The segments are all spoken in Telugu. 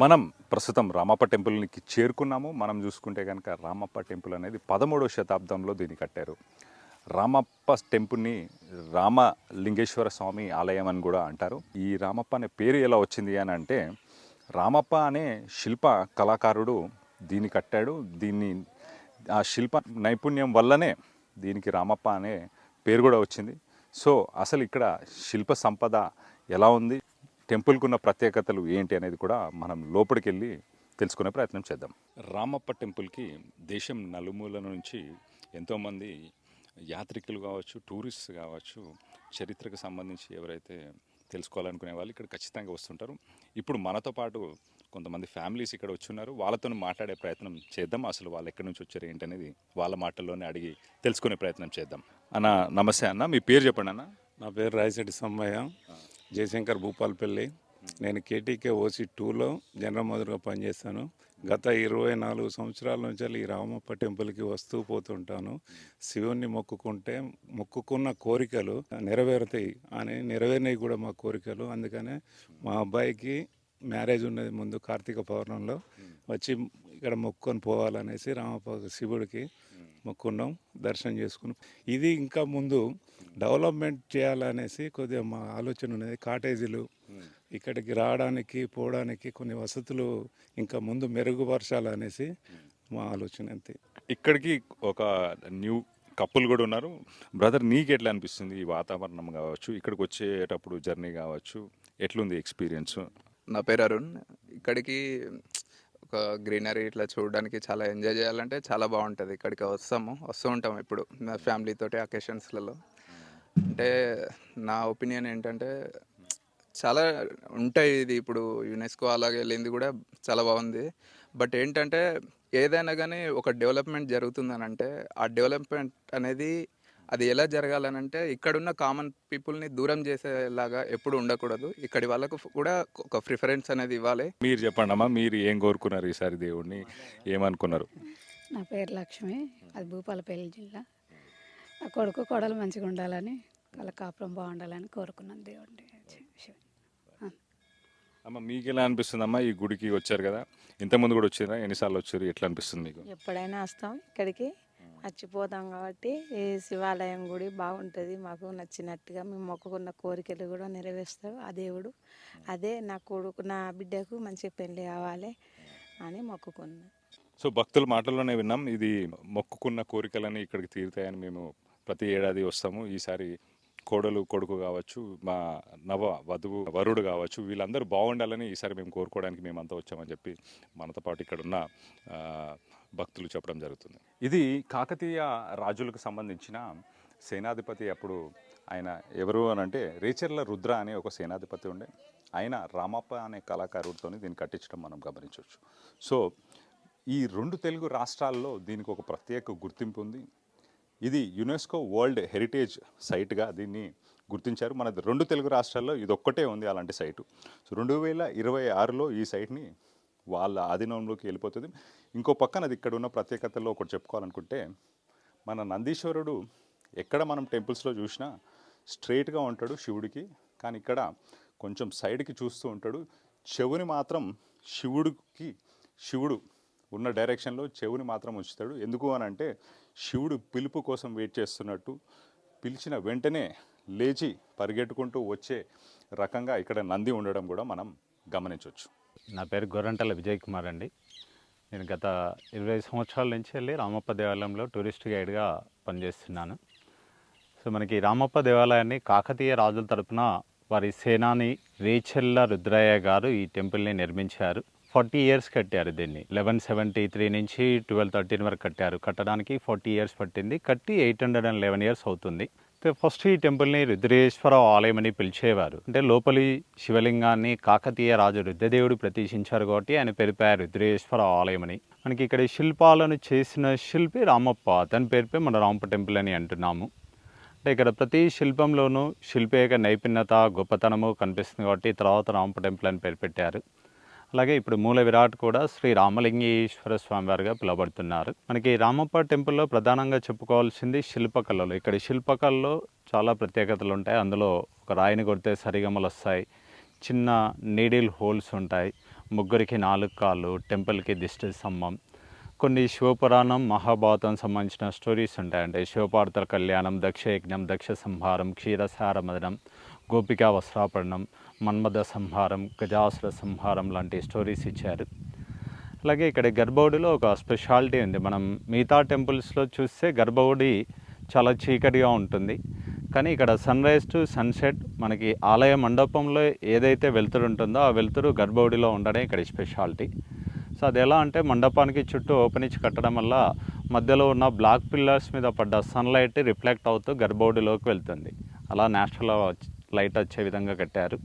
మనం ప్రస్తుతం రామప్ప టెంపుల్కి చేరుకున్నాము. మనం చూసుకుంటే కనుక రామప్ప టెంపుల్ అనేది పదమూడవ శతాబ్దంలో దీన్ని కట్టారు. రామప్ప టెంపుల్ని రామలింగేశ్వర స్వామి ఆలయం అని కూడా అంటారు. ఈ రామప్ప అనే పేరు ఎలా వచ్చింది అని అంటే రామప్ప అనే శిల్ప కళాకారుడు దీన్ని కట్టాడు. దీన్ని ఆ శిల్ప నైపుణ్యం వల్లనే దీనికి రామప్ప అనే పేరు కూడా వచ్చింది. సో అసలు ఇక్కడ శిల్ప సంపద ఎలా ఉంది? టెంపుల్కి ఉన్న ప్రత్యేకతలు ఏంటి అనేది కూడా మనం లోపలికి వెళ్ళి తెలుసుకునే ప్రయత్నం చేద్దాం. రామప్ప టెంపుల్కి దేశం నలుమూల నుంచి ఎంతోమంది యాత్రికులు కావచ్చు టూరిస్ట్ కావచ్చు చరిత్రకు సంబంధించి ఎవరైతే తెలుసుకోవాలనుకునే వాళ్ళు ఇక్కడ ఖచ్చితంగా వస్తుంటారు. ఇప్పుడు మనతో పాటు కొంతమంది ఫ్యామిలీస్ ఇక్కడ వచ్చున్నారు. వాళ్ళతో మాట్లాడే ప్రయత్నం చేద్దాం. అసలు వాళ్ళు ఎక్కడి నుంచి వచ్చారు ఏంటనేది వాళ్ళ మాటల్లోనే అడిగి తెలుసుకునే ప్రయత్నం చేద్దాం. అన్న నమస్తే అన్న. మీ పేరు చెప్పండి అన్న. నా పేరు రాయశెట్టి సమ్మయ్య జయశంకర్ భూపాల్పల్లి. నేను కేటీకే ఓసీ టూలో జనరల్ మధురగా పనిచేస్తాను. గత ఇరవై నాలుగు సంవత్సరాల నుంచి ఈ రామప్ప టెంపుల్కి వస్తూ పోతుంటాను. శివుణ్ణి మొక్కుకుంటే మొక్కుకున్న కోరికలు నెరవేరుతాయి అని నెరవేరినాయి కూడా మా కోరికలు. అందుకనే మా అబ్బాయికి మ్యారేజ్ ఉన్నది ముందు కార్తీక పౌర్ణంలో వచ్చి ఇక్కడ మొక్కుకొని పోవాలనేసి రామప్ప శివుడికి మొక్కున్నాం దర్శనం చేసుకున్నాం. ఇది ఇంకా ముందు డెవలప్మెంట్ చేయాలనేసి కొద్దిగా మా ఆలోచన ఉన్నది. కాటేజీలు ఇక్కడికి రావడానికి పోవడానికి కొన్ని వసతులు ఇంకా ముందు మెరుగుపరచాలనేసి మా ఆలోచన అంతే. ఇక్కడికి ఒక న్యూ కప్పులు కూడా ఉన్నారు. బ్రదర్ నీకు ఎట్లా అనిపిస్తుంది ఈ వాతావరణం కావచ్చు? ఇక్కడికి వచ్చేటప్పుడు జర్నీ కావచ్చు? ఎట్లుంది ఎక్స్పీరియన్స్? నా పేరు అరుణ్. ఇక్కడికి ఒక గ్రీనరీ ఇట్లా చూడడానికి చాలా ఎంజాయ్ చేయాలంటే చాలా బాగుంటుంది ఇక్కడికి వస్తాము వస్తూ ఉంటాము ఇప్పుడు నా అకేషన్స్లలో. అంటే నా ఒపీనియన్ ఏంటంటే చాలా ఉంటాయి ఇది ఇప్పుడు యునెస్కో అలాగే వెళ్ళింది కూడా చాలా బాగుంది బట్ ఏంటంటే ఏదైనా కానీ ఒక డెవలప్మెంట్ జరుగుతుందని అంటే ఆ డెవలప్మెంట్ అనేది అది ఎలా జరగాలనంటే ఇక్కడున్న కామన్ పీపుల్ని దూరం చేసేలాగా ఎప్పుడు ఉండకూడదు. ఇక్కడి వాళ్ళకు కూడా ఒక ప్రిఫరెన్స్ అనేది ఇవ్వాలి. మీరు చెప్పండి అమ్మా మీరు ఏం కోరుకున్నారు ఈసారి దేవుడిని ఏమనుకున్నారు? నా పేరు లక్ష్మి అది భూపాలపల్లి జిల్లా. నా కొడుకు కొడలు మంచిగా ఉండాలని వాళ్ళ కాపురం బాగుండాలని కోరుకున్నాను దేవుడిని శివుని. అమ్మ మీకు ఎలా అనిపిస్తుంది అమ్మా ఈ గుడికి వచ్చారు కదా ఇంతకుముందు కూడా వచ్చారా ఎన్నిసార్లు వచ్చారు? ఎట్లా అనిపిస్తుంది మీకు? ఎప్పుడైనా వస్తాం ఇక్కడికి. మర్చిపోతాం కాబట్టి ఈ శివాలయం గుడి బాగుంటుంది. మాకు నచ్చినట్టుగా మేము మొక్కుకున్న కోరికలు కూడా నెరవేరుస్తాడు ఆ దేవుడు అదే నా కొడుకు నా బిడ్డకు మంచి పెళ్ళి కావాలి అని మొక్కుకున్నా. సో భక్తుల మాటల్లోనే విన్నాం. ఇది మొక్కుకున్న కోరికలని ఇక్కడికి తీరుతాయని మేము ప్రతి ఏడాది వస్తాము. ఈసారి కోడలు కొడుకు కావచ్చు మా నవ వధువు వరుడు కావచ్చు వీళ్ళందరూ బాగుండాలని ఈసారి మేము కోరుకోవడానికి మేమంతా వచ్చామని చెప్పి మనతో పాటు ఇక్కడ ఉన్న భక్తులు చెప్పడం జరుగుతుంది. ఇది కాకతీయ రాజులకు సంబంధించిన సేనాధిపతి అప్పుడు ఆయన ఎవరు అని అంటే రేచర్ల రుద్ర అనే ఒక సేనాధిపతి ఉండే. ఆయన రామప్ప అనే కళాకారుడితో దీన్ని కట్టించడం మనం గమనించవచ్చు. సో ఈ రెండు తెలుగు రాష్ట్రాల్లో దీనికి ఒక ప్రత్యేక గుర్తింపు ఉంది. ఇది యునెస్కో వరల్డ్ హెరిటేజ్ సైట్గా దీన్ని గుర్తించారు. మన రెండు తెలుగు రాష్ట్రాల్లో ఇది ఒక్కటే ఉంది అలాంటి సైటు. సో రెండు వేల ఇరవై ఆరులో ఈ సైట్ని వాళ్ళ ఆధీనంలోకి వెళ్ళిపోతుంది. ఇంకో పక్కన అది ఇక్కడ ఉన్న ప్రత్యేకతల్లో ఒకటి చెప్పుకోవాలనుకుంటే మన నందీశ్వరుడు ఎక్కడ మనం టెంపుల్స్లో చూసినా స్ట్రైట్గా ఉంటాడు శివుడికి కానీ ఇక్కడ కొంచెం సైడ్కి చూస్తూ ఉంటాడు. చెవుని మాత్రం శివుడికి శివుడు ఉన్న డైరెక్షన్లో చెవుని మాత్రం ఉంచుతాడు. ఎందుకు అని అంటే శివుడు పిలుపు కోసం వెయిట్ చేస్తున్నట్టు పిలిచిన వెంటనే లేచి పరిగెట్టుకుంటూ వచ్చే రకంగా ఇక్కడ నంది ఉండడం కూడా మనం గమనించవచ్చు నా పేరు గొర్రంటల విజయ్ కుమార్ అండి. నేను గత ఇరవై సంవత్సరాల నుంచి వెళ్ళి రామప్ప దేవాలయంలో టూరిస్ట్ గైడ్గా పనిచేస్తున్నాను. సో మనకి రామప్ప దేవాలయాన్ని కాకతీయ రాజుల తరపున వారి సేనాని రేచెల్ల రుద్రయ్య గారు ఈ టెంపుల్ని నిర్మించారు. ఫార్టీ ఇయర్స్ కట్టారు దీన్ని. లెవెన్ సెవెంటీ త్రీ నుంచి ట్వెల్వ్ థర్టీన్ వరకు కట్టారు. కట్టడానికి ఫార్టీ ఇయర్స్ పట్టింది. కట్టి eight hundred and eleven years అవుతుంది. ఫస్ట్ ఈ టెంపుల్ని రుద్రేశ్వర ఆలయం అని పిలిచేవారు. అంటే లోపలి శివలింగాన్ని కాకతీయ రాజు రుద్రదేవుడు ప్రతిష్ఠించారు కాబట్టి ఆయన పేరుపై రుద్రేశ్వర ఆలయం అని. మనకి ఇక్కడ ఈ శిల్పాలను చేసిన శిల్పి రామప్ప. అతని పేరుపై మన రామప్ప టెంపుల్ అని అంటున్నాము. అంటే ఇక్కడ ప్రతి శిల్పంలోనూ శిల్పి యొక్క నైపుణ్యత గొప్పతనము కనిపిస్తుంది కాబట్టి తర్వాత రామప్ప టెంపుల్ అని పేరు పెట్టారు. అలాగే ఇప్పుడు మూల విరాట్ కూడా శ్రీ రామలింగేశ్వర స్వామివారిగా పిలువబడుతున్నారు. మనకి రామప్ప టెంపుల్లో ప్రధానంగా చెప్పుకోవాల్సింది శిల్పకళలు. ఇక్కడ శిల్పకళలో చాలా ప్రత్యేకతలు ఉంటాయి. అందులో ఒక రాయిని కొడితే సరిగమలు వస్తాయి. చిన్న నీడిల్ హోల్స్ ఉంటాయి. ముగ్గురికి నాలుగు కాళ్ళు టెంపుల్కి దిష్టి స్తంభం. కొన్ని శివపురాణం మహాభారతం సంబంధించిన స్టోరీస్ ఉంటాయంటే శివపార్తల కళ్యాణం దక్షయజ్ఞం దక్ష సంహారం క్షీరసార మదనం గోపికా వస్త్రాపరణం మన్మథ సంహారం గజాసుర సంహారం లాంటి స్టోరీస్ ఇచ్చారు. అలాగే ఇక్కడ గర్భగుడిలో ఒక స్పెషాలిటీ ఉంది. మనం మిగతా టెంపుల్స్లో చూస్తే గర్భగుడి చాలా చీకటిగా ఉంటుంది. కానీ ఇక్కడ సన్ రైజ్ టు సన్సెట్ మనకి ఆలయ మండపంలో ఏదైతే వెలుతురు ఉంటుందో ఆ వెలుతురు గర్భగుడిలో ఉండడం ఇక్కడ స్పెషాలిటీ. సో అది ఎలా అంటే మండపానికి చుట్టూ ఓపెన్ ఇచ్చి కట్టడం వల్ల మధ్యలో ఉన్న బ్లాక్ పిల్లర్స్ మీద పడ్డ సన్లైట్ రిఫ్లెక్ట్ అవుతూ గర్భగుడిలోకి వెళ్తుంది. అలా నేచురల్ లైట్ వచ్చే విధంగా కట్టారు.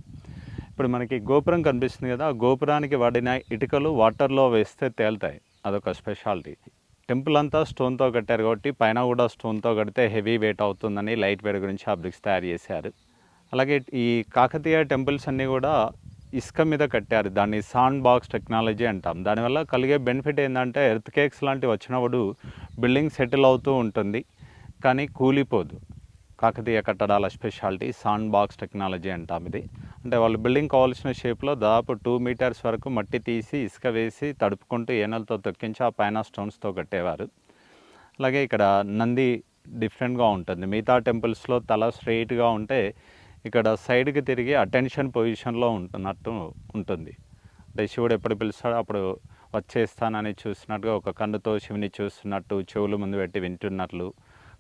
ఇప్పుడు మనకి గోపురం కనిపిస్తుంది కదా ఆ గోపురానికి వాడిన ఇటుకలు వాటర్లో వేస్తే తేలుతాయి. అదొక స్పెషాలిటీ. టెంపుల్ అంతా స్టోన్తో కట్టారు కాబట్టి పైన కూడా స్టోన్తో కడితే హెవీ వెయిట్ అవుతుందని లైట్ వెయిట్ గురించి ఆ బ్రిక్స్ తయారు చేశారు. అలాగే ఈ కాకతీయ టెంపుల్స్ అన్నీ కూడా ఇసుక మీద కట్టారు. దాన్ని సాండ్ బాక్స్ టెక్నాలజీ అంటాం. దానివల్ల కలిగే బెనిఫిట్ ఏంటంటే ఎర్త్ కేక్స్ లాంటివి వచ్చినప్పుడు బిల్డింగ్ సెటిల్ అవుతూ ఉంటుంది కానీ కూలిపోదు. కాకతీయ కట్టడాల స్పెషాలిటీ సాండ్ బాక్స్ టెక్నాలజీ అంటాం ఇది. అంటే వాళ్ళు బిల్డింగ్ కావాల్సిన షేప్లో దాదాపు టూ మీటర్స్ వరకు మట్టి తీసి ఇసుక వేసి తడుపుకుంటూ ఏనలతో తొక్కించి ఆ పైన స్టోన్స్తో కట్టేవారు. అలాగే ఇక్కడ నంది డిఫరెంట్గా ఉంటుంది. మిగతా టెంపుల్స్లో తల స్ట్రైట్గా ఉంటే ఇక్కడ సైడ్కి తిరిగి అటెన్షన్ పొజిషన్లో ఉంటున్నట్టు ఉంటుంది. అంటే శివుడు ఎప్పుడు పిలుస్తాడో అప్పుడు వచ్చేస్తానని చూసినట్టుగా ఒక కన్నుతో శివుని చూస్తున్నట్టు చెవులు ముందు పెట్టి వింటున్నట్లు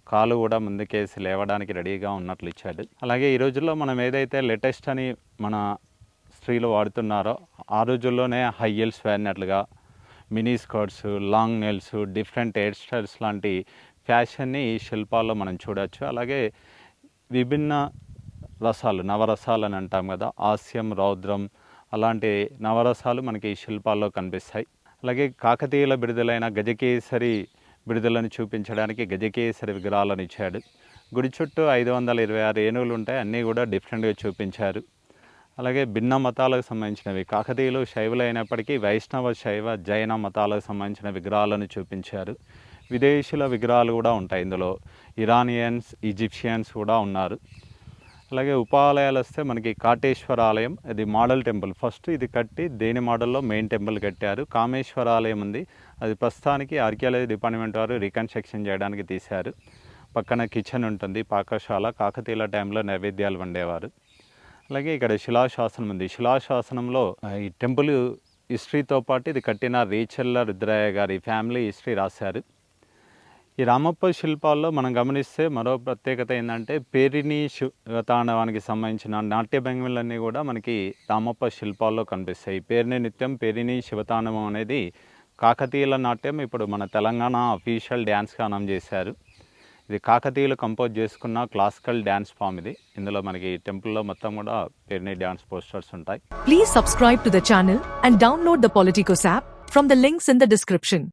కాలు కూడా ముందుకేసి లేవడానికి రెడీగా ఉన్నట్లు ఇచ్చాడు. అలాగే ఈ రోజుల్లో మనం ఏదైతే లేటెస్ట్ అని మన స్త్రీలు వాడుతున్నారో ఆ రోజుల్లోనే high heels వేరినట్లుగా mini skirts long nails different hair styles లాంటి ఫ్యాషన్ని ఈ శిల్పాల్లో మనం చూడవచ్చు అలాగే విభిన్న రసాలు నవరసాలు అని అంటాం కదా హాస్యం రౌద్రం అలాంటి నవరసాలు మనకి ఈ శిల్పాల్లో కనిపిస్తాయి. అలాగే కాకతీయుల బిడుదలైన గజకేసరి బిడుదలను చూపించడానికి గజకేసరి విగ్రహాలను ఇచ్చాడు. గుడి చుట్టూ ఐదు వందల ఇరవై ఆరు ఏనుగులు ఉంటాయి. అన్నీ కూడా డిఫరెంట్గా చూపించారు. అలాగే భిన్న మతాలకు సంబంధించినవి. కాకతీయులు శైవులు అయినప్పటికీ వైష్ణవ శైవ జైన మతాలకు సంబంధించిన విగ్రహాలను చూపించారు. విదేశీయుల విగ్రహాలు కూడా ఉంటాయి ఇందులో. ఇరానియన్స్ ఈజిప్షియన్స్ కూడా ఉన్నారు. అలాగే ఉపాలయాలు వస్తే మనకి కాటేశ్వర ఆలయం ఇది మోడల్ టెంపుల్. ఫస్ట్ ఇది కట్టి దేని మోడల్లో మెయిన్ టెంపుల్ కట్టారు. కామేశ్వర ఆలయం ఉంది. అది ప్రస్తుతానికి ఆర్కియాలజీ డిపార్ట్మెంట్ వారు రికన్స్ట్రక్షన్ చేయడానికి తీశారు. పక్కన కిచెన్ ఉంటుంది పాకశాల కాకతీయుల టైంలో నైవేద్యాలు వండేవారు. అలాగే ఇక్కడ శిలాశాసనం ఉంది. శిలాశాసనంలో ఈ టెంపుల్ హిస్టరీతో పాటు ఇది కట్టిన రీచెల్ల రుద్రయ్య గారి ఫ్యామిలీ హిస్టరీ రాశారు. ఈ రామప్ప శిల్పాల్లో మనం గమనిస్తే మరో ప్రత్యేకత ఏంటంటే పేరిణి తాండవానికి సంబంధించిన నాట్య భంగిమలన్నీ కూడా మనకి రామప్ప శిల్పాల్లో కనిపిస్తాయి. పేరిణి నృత్యం పేరిణి శివతాండవం అనేది కాకతీయుల నాట్యం. ఇప్పుడు మన తెలంగాణ అఫీషియల్ డ్యాన్స్ గానం చేశారు. ఇది కాకతీయులు కంపోజ్ చేసుకున్న క్లాసికల్ డ్యాన్స్ ఫామ్ ఇది. ఇందులో మనకి టెంపుల్లో మొత్తం కూడా పేరిణి డ్యాన్స్ పోస్టర్స్ ఉంటాయి. Please subscribe to the channel and download the Politicos app from the links in the description